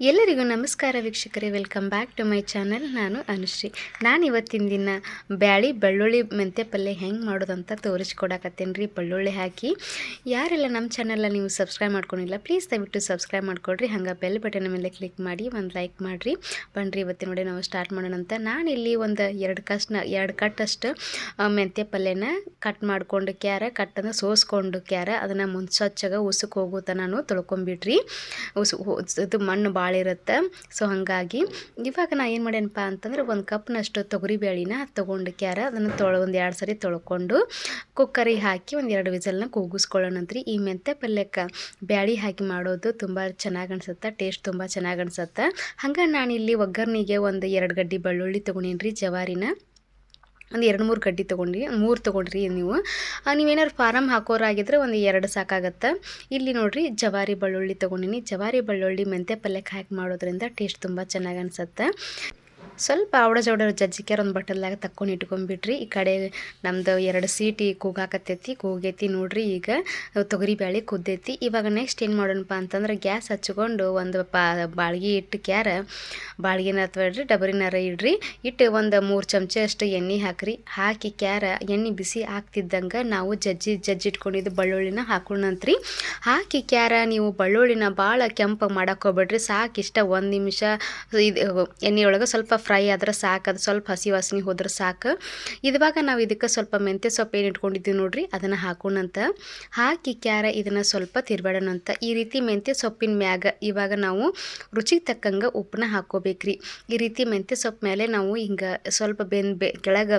ಎಲ್ಲರಿಗೂ ನಮಸ್ಕಾರ ವೀಕ್ಷಕರೇ welcome back to my channel ನಾನು ಅನುಶ್ರೀ. ನಾನು ಇವತ್ತಿನ ದಿನ ಬ್ಯಾಳಿ ಬೆಳ್ಳುಳ್ಳಿ ಮೆಂತ್ಯ ಪಲ್ಯ ಹೆಂಗೆ ಮಾಡೋದಂತ ತೋರಿಸ್ಕೊಡಕತ್ತೇನೆ ರೀ ಬೆಳ್ಳುಳ್ಳಿ ಹಾಕಿ ಯಾರೆಲ್ಲ ನಮ್ಮ ಚಾನಲ್ನ ನೀವು ಸಬ್ಸ್ಕ್ರೈಬ್ ಮಾಡ್ಕೊಂಡಿಲ್ಲ ಪ್ಲೀಸ್ ದಯವಿಟ್ಟು ಸಬ್ಸ್ಕ್ರೈಬ್ ಮಾಡ್ಕೊಡ್ರಿ. ಹಂಗೆ ಬೆಲ್ ಬಟನ್ ಮೇಲೆ ಕ್ಲಿಕ್ ಮಾಡಿ, ಒಂದು ಲೈಕ್ ಮಾಡಿರಿ. ಬನ್ನಿರಿ ಇವತ್ತಿನ ನೋಡಿ ನಾವು ಸ್ಟಾರ್ಟ್ ಮಾಡೋಣ ಅಂತ. ಇಲ್ಲಿ ಒಂದು ಎರಡು ಕಷ್ಟನ ಎರಡು ಕಟ್ಟಷ್ಟು ಮೆಂತೆ ಪಲ್ಯನ ಕಟ್ ಮಾಡ್ಕೊಂಡು, ಕ್ಯಾರ ಕಟ್ಟನ್ನು ಸೋಸ್ಕೊಂಡು, ಕ್ಯಾರ ಅದನ್ನು ಸ್ವಚ್ಛಗೆ ಉಸುಕ್ ಹೋಗುತ್ತ ನಾನು ತೊಳ್ಕೊಂಬಿಡ್ರಿ. ಉಸು ಇದು ಮಣ್ಣು ಇರುತ್ತೆ ಸೊ ಹಾಗಾಗಿ ಇವಾಗ ನಾ ಏನು ಮಾಡೇನಪ್ಪ ಅಂತಂದ್ರೆ ಒಂದು ಕಪ್ನಷ್ಟು ತೊಗರಿ ಬೇಳಿನ ತೊಗೊಂಡು ಕ್ಯಾರ ಅದನ್ನು ತೊಳೆ, ಒಂದು ಎರಡು ಸರಿ ತೊಳ್ಕೊಂಡು ಕುಕ್ಕರಿಗೆ ಹಾಕಿ ಒಂದು ಎರಡು ವಿಸಲ್ನ ಕೂಗಿಸ್ಕೊಳ್ಳೋಣಂತ್ರಿ ಈ ಮೆಂತ್ಯ ಪಲ್ಯಕ್ಕೆ ಬ್ಯಾಳಿ ಹಾಕಿ ಮಾಡೋದು ತುಂಬ ಚೆನ್ನಾಗಿ ಅನ್ಸುತ್ತೆ, ಟೇಸ್ಟ್ ತುಂಬ ಚೆನ್ನಾಗಿ ಅನ್ಸುತ್ತೆ. ಹಂಗೆ ನಾನಿಲ್ಲಿ ಒಗ್ಗರಣೆಗೆ ಒಂದು ಎರಡು ಗಡ್ಡಿ ಬೆಳ್ಳುಳ್ಳಿ ತೊಗೊಂಡೀನಿ ಜವಾರಿನ. ಒಂದು ಎರಡು ಮೂರು ಕಡ್ಡಿ ತೊಗೊಂಡು ಮೂರು ತೊಗೊಂಡ್ರಿ ನೀವು. ನೀವೇನಾದ್ರು ಫಾರಮ್ ಹಾಕೋರಾಗಿದ್ರೆ ಒಂದು ಎರಡು ಸಾಕಾಗತ್ತೆ? ಇಲ್ಲಿ ನೋಡಿರಿ, ಜವಾರಿ ಬೆಳ್ಳುಳ್ಳಿ ತೊಗೊಂಡಿನಿ. ಜವಾರಿ ಬೆಳ್ಳುಳ್ಳಿ ಮೆಂತ್ಯ ಪಲ್ಯಕ್ಕೆ ಹಾಕಿ ಮಾಡೋದ್ರಿಂದ ಟೇಸ್ಟ್ ತುಂಬ ಚೆನ್ನಾಗಿ ಅನ್ಸುತ್ತೆ. ಸ್ವಲ್ಪ ಅವಡ ಜವಡ ಜಜ್ಜಿಕ್ಯಾರ ಒಂದು ಬಟ್ಟಲ್ದಾಗ ತಕ್ಕೊಂಡು ಇಟ್ಕೊಂಡ್ಬಿಟ್ರಿ. ಈ ಕಡೆ ನಮ್ದು ಎರಡು ಸೀಟಿ ಕೂಗಾಕತ್ತೈತಿ, ಕೂಗೈತಿ ನೋಡ್ರಿ ಈಗ. ತೊಗರಿ ಬೇಳೆ ಕುದ್ದೈತಿ. ಇವಾಗ ನೆಕ್ಸ್ಟ್ ಏನು ಮಾಡೋಣಪ್ಪ ಅಂತಂದ್ರೆ ಗ್ಯಾಸ್ ಹಚ್ಕೊಂಡು ಒಂದು ಪಾ ಬಾಳ್ಗೆ ಇಟ್ಟು ಕ್ಯಾರ ಬಾಳ್ಗೆನ ಅಥವಾ ಇಡ್ರಿ ಡಬರಿನಾರ ಇಡ್ರಿ. ಇಟ್ಟು ಒಂದು ಮೂರು ಚಮಚ ಅಷ್ಟು ಎಣ್ಣೆ ಹಾಕ್ರಿ. ಹಾಕಿ ಕ್ಯಾರ ಎಣ್ಣೆ ಬಿಸಿ ಹಾಕ್ತಿದ್ದಂಗೆ ನಾವು ಜಜ್ಜಿ ಜಜ್ಜಿ ಇಟ್ಕೊಂಡಿದ್ದು ಬಳ್ಳುಳ್ಳಿನ ಹಾಕೊಳ್ಳೋಣಂತ್ರಿ ಹಾಕಿ ಕ್ಯಾರ ನೀವು ಬಳ್ಳುಳ್ಳಿನ ಭಾಳ ಕೆಂಪು ಮಾಡಕ್ಕೆ ಹೋಗ್ಬೇಡ್ರಿ. ಸಾಕು ಇಷ್ಟ ಒಂದು ನಿಮಿಷ ಇದು ಎಣ್ಣೆಯೊಳಗೆ ಸ್ವಲ್ಪ ಫ್ರೈ ಆದ್ರೆ ಸಾಕು, ಅದು ಸ್ವಲ್ಪ ಹಸಿ ವಾಸನೆ ಹೋದ್ರೆ ಸಾಕು. ಇದುವಾಗ ನಾವು ಇದಕ್ಕೆ ಸ್ವಲ್ಪ ಮೆಂತ್ಯ ಸೊಪ್ಪು ಏನು ಇಟ್ಕೊಂಡಿದ್ದೀವಿ ನೋಡ್ರಿ, ಅದನ್ನು ಹಾಕೋಣಂತ. ಹಾಕಿ ಕ್ಯಾರ ಇದನ್ನು ಸ್ವಲ್ಪ ತಿರ್ಬೇಡೋಣಂತ ಈ ರೀತಿ ಮೆಂತ್ಯ ಸೊಪ್ಪಿನ ಮ್ಯಾಗ ಇವಾಗ ನಾವು ರುಚಿಗೆ ತಕ್ಕಂಗೆ ಉಪ್ಪನ್ನ ಹಾಕೋಬೇಕ್ರಿ. ಈ ರೀತಿ ಮೆಂತ್ಯ ಸೊಪ್ಪು ಮೇಲೆ ನಾವು ಹಿಂಗೆ ಸ್ವಲ್ಪ ಬೆಂದು ಬೆ, ಕೆಳಗೆ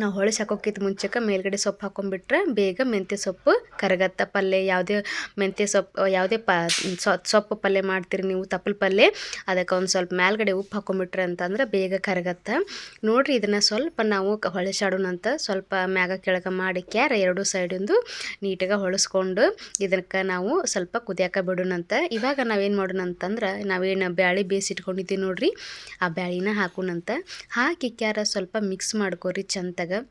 ನಾವು ಹೊಳಸಿ ಹಾಕೋಕ್ಕಿಂತ ಮುಂಚೆಗೆ ಮೇಲ್ಗಡೆ ಸೊಪ್ಪು ಹಾಕೊಂಡ್ಬಿಟ್ರೆ ಬೇಗ ಮೆಂತ್ಯ ಸೊಪ್ಪು, ಕರಗತ್ತ ಪಲ್ಯ ಯಾವುದೇ ಮೆಂತ್ಯ ಸೊಪ್ಪು ಯಾವುದೇ ಪ ಸೊಪ್ಪು ಪಲ್ಯ ಮಾಡ್ತೀರಿ ನೀವು, ತಪ್ಪಲ ಪಲ್ಯ ಅದಕ್ಕೆ ಒಂದು ಸ್ವಲ್ಪ ಮೇಲ್ಗಡೆ ಉಪ್ಪು ಹಾಕೊಂಡ್ಬಿಟ್ರೆ ಅಂತಂದ್ರೆ ಬೇಗ ಕರಗತ್ತೆ. ನೋಡಿರಿ ಇದನ್ನು ಸ್ವಲ್ಪ ನಾವು ಹೊಳಸಾಡೋಣಂತ ಸ್ವಲ್ಪ ಮ್ಯಾಗ ಕೆಳಗೆ ಮಾಡಿ ಕ್ಯಾರ ಎರಡು ಸೈಡಿಂದು ನೀಟಾಗಿ ಹೊಳಸ್ಕೊಂಡು ಇದಕ್ಕೆ ನಾವು ಸ್ವಲ್ಪ ಕುದಿಯಾಕ ಬಿಡೋಣಂತ ಇವಾಗ ನಾವೇನು ಮಾಡೋಣ ಅಂತಂದ್ರೆ ನಾವೇನು ಬ್ಯಾಳಿ ಬೇಯಿಸಿಟ್ಕೊಂಡಿದ್ದೀವಿ ನೋಡಿರಿ, ಆ ಬ್ಯಾಳಿನ ಹಾಕೋಣಂತ ಹಾಕಿ ಕ್ಯಾರ ಸ್ವಲ್ಪ ಮಿಕ್ಸ್ ಮಾಡ್ಕೊರಿ başladım.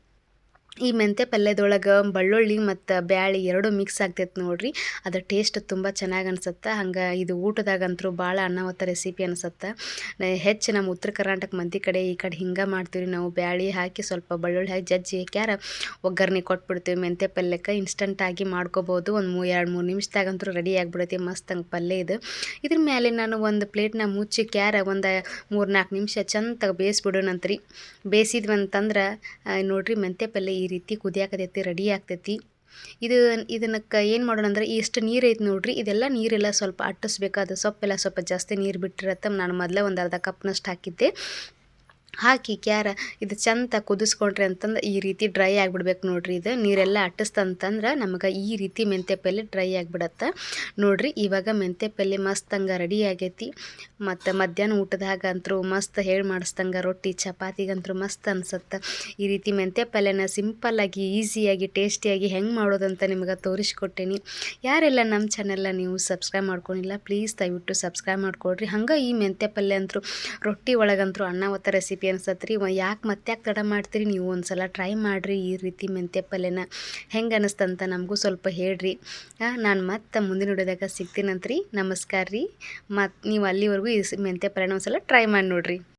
ಈ ಮೆಂತೆ ಪಲ್ಯದೊಳಗೆ ಬೆಳ್ಳುಳ್ಳಿ ಮತ್ತು ಬ್ಯಾಳಿ ಎರಡು ಮಿಕ್ಸ್ ಆಗ್ತೈತೆ ನೋಡ್ರಿ. ಅದರ ಟೇಸ್ಟ್ ತುಂಬ ಚೆನ್ನಾಗಿ ಅನ್ಸುತ್ತೆ. ಹಂಗೆ ಇದು ಊಟದಾಗಂತೂ ಭಾಳ ಅನ್ನವತ್ತ ರೆಸಿಪಿ ಅನ್ಸುತ್ತೆ. ಹೆಚ್ಚು ನಮ್ಮ ಉತ್ತರ ಕರ್ನಾಟಕ ಮಂದಿ ಕಡೆ ಈ ಕಡೆ ಹಿಂಗೆ ಮಾಡ್ತೀವಿ ನಾವು ಬ್ಯಾಳಿ ಹಾಕಿ ಸ್ವಲ್ಪ ಬೆಳ್ಳುಳ್ಳಿ ಹಾಕಿ ಜಜ್ಜಿ ಹಾಕ್ಯಾರ ಒಗ್ಗರಣೆ ಕೊಟ್ಬಿಡ್ತೀವಿ. ಮೆಂತೆ ಪಲ್ಯಕ್ಕೆ ಇನ್ಸ್ಟಂಟಾಗಿ ಮಾಡ್ಕೋಬೋದು. ಒಂದು ಮೂ ಎರಡು ಮೂರು ನಿಮಿಷದಾಗಂತೂ ರೆಡಿ ಆಗಿಬಿಡುತ್ತೆ. ಮಸ್ತ್ ಹಂಗೆ ಪಲ್ಯ ಇದು. ಇದ್ರ ಮೇಲೆ ನಾನು ಒಂದು ಪ್ಲೇಟ್ನ ಮುಚ್ಚಿ ಕ್ಯಾರ ಒಂದು ಮೂರು ನಾಲ್ಕು ನಿಮಿಷ ಚಂದ ಬೇಯಿಸ್ಬಿಡೋಣಂತ್ರಿ ಬೇಯಿಸಿದ್ವಿ ಅಂತಂದ್ರೆ ನೋಡ್ರಿ ಮೆಂತ್ಯ ಪಲ್ಯ ಈ ರೀತಿ ಕುದಿಯಾಕತೈತಿ ರೆಡಿ ಆಗ್ತೈತಿ. ಇದು ಇದನ್ನಕ್ಕೆ ಏನು ಮಾಡೋಣ ಅಂದ್ರೆ ಇಷ್ಟು ನೀರು ಐತೆ ನೋಡ್ರಿ, ಇದೆಲ್ಲ ನೀರೆಲ್ಲ ಸ್ವಲ್ಪ ಅಟ್ಟಿಸ್ಬೇಕು ಅದು ಸೊಪ್ಪೆಲ್ಲ ಸ್ವಲ್ಪ ಜಾಸ್ತಿ ನೀರು ಬಿಟ್ಟಿರತ್ತೆ. ನಾನು ಮೊದಲೇ ಒಂದು ಅರ್ಧ ಕಪ್ನಷ್ಟು ಹಾಕಿದ್ದೆ. ಹಾಕಿ ಕ್ಯಾರ ಇದು ಚಂದ ಕುದಿಸ್ಕೊಂಡ್ರಿ ಅಂತಂದ್ರೆ ಈ ರೀತಿ ಡ್ರೈ ಆಗಿಬಿಡ್ಬೇಕು ನೋಡ್ರಿ ಇದು. ನೀರೆಲ್ಲ ಅಟ್ಟಿಸ್ತಂತಂದ್ರೆ ನಮಗೆ ಈ ರೀತಿ ಮೆಂತ್ಯ ಪಲ್ಯ ಡ್ರೈ ಆಗಿಬಿಡತ್ತೆ. ನೋಡ್ರಿ, ಇವಾಗ ಮೆಂತ್ಯ ಪಲ್ಯ ಮಸ್ತ್ ಹಂಗೆ ರೆಡಿ ಆಗೈತಿ. ಮತ್ತು ಮಧ್ಯಾಹ್ನ ಊಟದಾಗ ಅಂತರೂ ಮಸ್ತ್ ಹೇಳಿ ಮಾಡಿಸ್ದಂಗೆ ರೊಟ್ಟಿ, ಚಪಾತಿಗಂತೂ ಮಸ್ತ್ ಅನ್ಸತ್ತೆ. ಈ ರೀತಿ ಮೆಂತ್ಯ ಪಲ್ಯನ ಸಿಂಪಲ್ಲಾಗಿ ಈಸಿಯಾಗಿ ಟೇಸ್ಟಿಯಾಗಿ ಹೆಂಗೆ ಮಾಡೋದಂತ ನಿಮ್ಗೆ ತೋರಿಸ್ಕೊಟ್ಟೇನಿ. ಯಾರೆಲ್ಲ ನಮ್ಮ ಚಾನೆಲ್ನ ನೀವು ಸಬ್ಸ್ಕ್ರೈಬ್ ಮಾಡ್ಕೊಂಡಿಲ್ಲ ಪ್ಲೀಸ್ ದಯವಿಟ್ಟು ಸಬ್ಸ್ಕ್ರೈಬ್ ಮಾಡ್ಕೊಡ್ರಿ. ಹಂಗೆ ಈ ಮೆಂತ್ಯ ಪಲ್ಯ ಅಂತೂ ರೊಟ್ಟಿ ಒಳಗಂತೂ ಒತ್ತ ರೆಸಿಪಿ ಅನ್ಸತ್ತೆ ರೀ ಯಾಕೆ ಮತ್ತೆ ಯಾಕೆ ತಡ ಮಾಡ್ತೀರಿ? ನೀವು ಒಂದು ಸಲ ಟ್ರೈ ಮಾಡಿರಿ ಈ ರೀತಿ ಮೆಂತ್ಯ ಪಲ್ಯನ. ಹೆಂಗೆ ಅನಿಸ್ತಂತ ನಮಗೂ ಸ್ವಲ್ಪ ಹೇಳ್ರಿ. ನಾನು ಮತ್ತೆ ಮುಂದಿನ ವಿಡಿಯೋದಾಗ ಸಿಗ್ತೀನಂತ್ರಿ. ನಮಸ್ಕಾರ ರೀ ಮತ್ತು ನೀವು ಅಲ್ಲಿವರೆಗೂ ಈ ಮೆಂತ್ಯ ಪಲ್ಯನ ಒಂದು ಸಲ ಟ್ರೈ ಮಾಡಿ ನೋಡ್ರಿ.